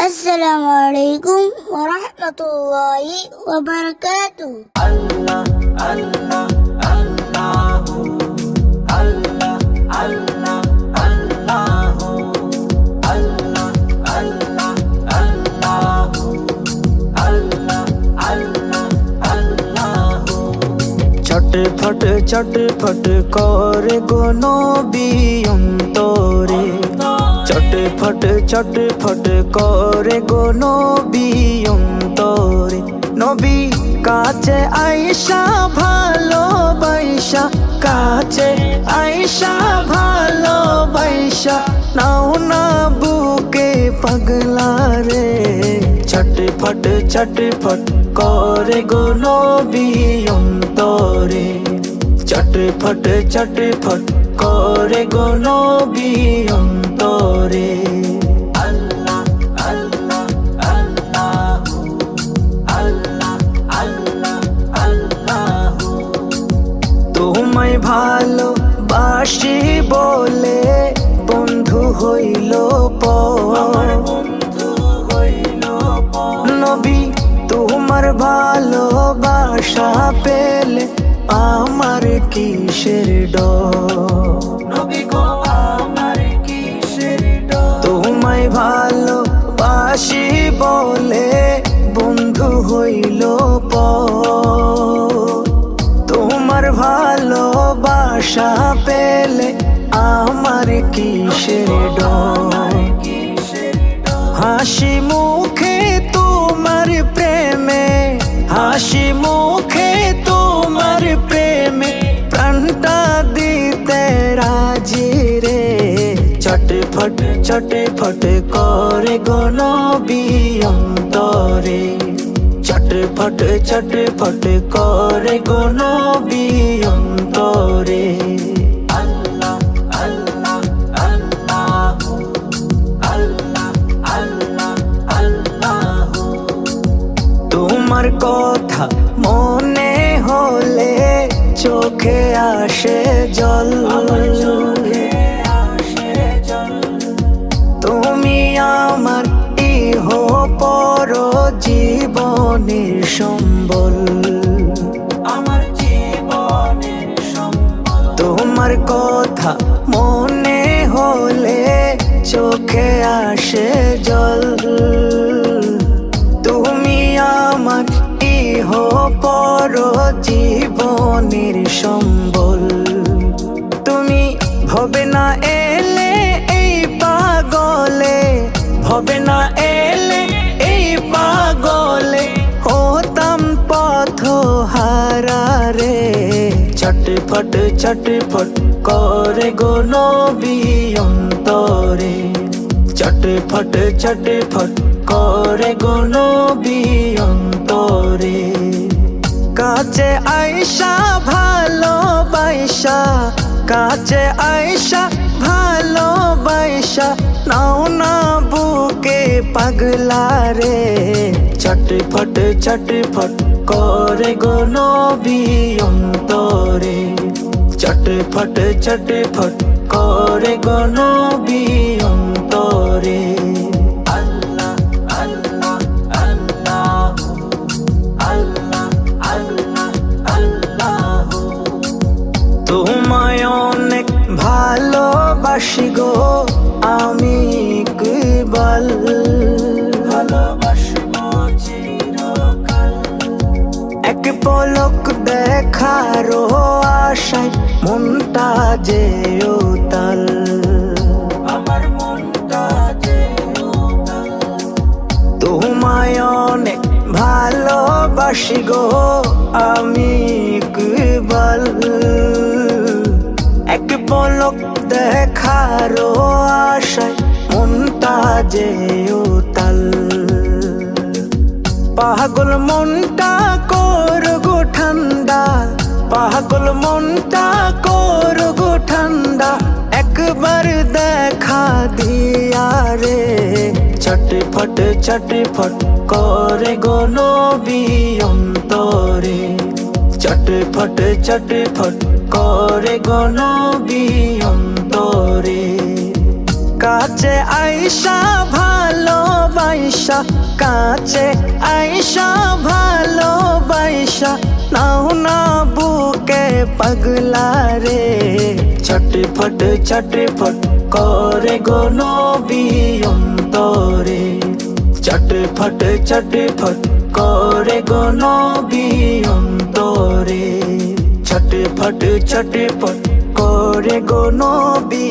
السلام عليكم ورحمة الله وبركاته চটফট চটফট করে গো নবী অন্তরে চটফট চটফট করে গো নবী অন্তরে। নবী কাছে আইসা ভালো বাইসা কাছে আইসা ভালো বাইসা নাও না বুকে পাগলা রে। চটফট চটফট করে গো নবী অন্তরে। চটফট চটফট করে গো নবী অন্তরে। আল্লাহ তোমায় ভালো বাসি বলে বন্ধু হইল বন্ধু হইল নবী, তোমার ভালোবাসা পেলে আমার কিসের ডর? পর তোমার ভালোবাসা পেলে আমার কিসের হাসি মুখে তোমার প্রেমে, হাসি মুখে তোমার প্রেমে প্রাণটা দিতে রাজি রে। চটফট চটফট করে গনবী অন্তরে। করে আল্লাহ আল্লাহ আল্লাহ আল্লাহ আল্লাহ আল্লাহ তোমার কথা মনে হলে চোখে আসে জল সম্বল। আমার জীবনের সম্বল। তোমার কথা মনে হলে চোখে আসে জল। তুমি আমার ইহ পর জীবনের সম্বল। তুমি ভবে না এলে চটফট করে গো নবী অন্তরে। চটফট চটফট করে গো নবী অন্তরে। কাছে আইসা ভালো বাইসা কাছে আইসা ভালো বাইসা নাও না বুকে পাগলা রে। চটফট চটফট করে গো নবী চটফট চটফট করে গো নবী অন্তরে। আল্লাহ আল্লাহ আল্লাহ আল্লাহ আল্লাহ আল্লাহ তোমায় অনেক ভালোবাসি গো আমি ইকবাল। এক পলক দেখারও আশায় মনটা যে তাল। আমার মনটা যে তোমায় অনেক ভালোবাসি গো আমি ইকবাল। এক পলক দেখারও মনটা করো গো ঠান্ডা, একবার দেখা দিয়া রে। চটফট চটফট করে গো নবী অন্তরে। চটফট চটফট করে গো নবী অন্তরে। কাছে আইসা ভালোবাসা আইসা কাছে আইসা ভালোবাসা নাও না বুকে পাগলা রে। ছটফট ছটফট করে গো নবী অন্তরে। চটফট চটফট করে গো নবী অন্তরে। ছটফট ছটফট করে গো নবী